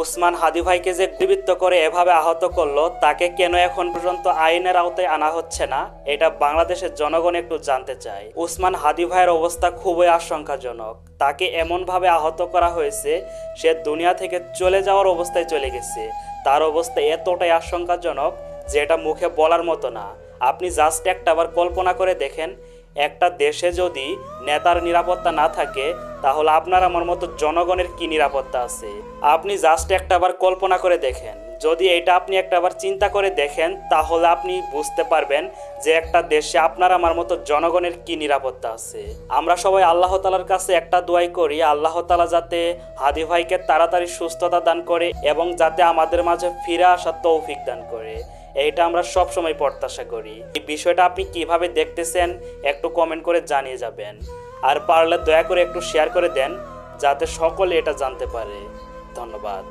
উসমান হাদি ভাইকে যে গুলিবিদ্ধ করে এভাবে আহত করল, তাকে কেন এখন পর্যন্ত আইনের আওতায় আনা হচ্ছে না? এটা বাংলাদেশের জনগণ একটু জানতে চায়। উসমান হাদি ভাইয়ের অবস্থা খুবই আশঙ্কাজনক। তাকে এমনভাবে আহত করা হয়েছে, সে দুনিয়া থেকে চলে যাওয়ার অবস্থায় চলে গেছে। তার অবস্থা এতটাই আশঙ্কাজনক যে এটা মুখে বলার মতো না। আপনি জাস্ট একটা আবার কল্পনা করে দেখেন, একটা দেশে যদি নেতার নিরাপত্তা না থাকে তাহলে আপনার আমার মতো জনগণের কি নিরাপত্তা আছে? আপনি জাস্ট একটা আবার কল্পনা করে দেখেন। যদি এটা আপনি একটা আবার চিন্তা করে দেখেন, তাহলে আপনি বুঝতে পারবেন যে একটা দেশে আপনার আমার মতো জনগণের কি নিরাপত্তা আছে। আমরা সবাই আল্লাহ তালার কাছে একটা দোয়াই করি, আল্লাহ তালা যাতে হাদি ভাইকে তাড়াতাড়ি সুস্থতা দান করে এবং যাতে আমাদের মাঝে ফিরে আসার তৌফিক দান করে। এইটা আমরা সব সময় প্রত্যাশা করি। এই বিষয়টা আপনি কীভাবে দেখতেছেন, একটু কমেন্ট করে জানিয়ে যাবেন। আর পারলে দয়া করে একটু শেয়ার করে দেন যাতে সকলে এটা জানতে পারে। ধন্যবাদ।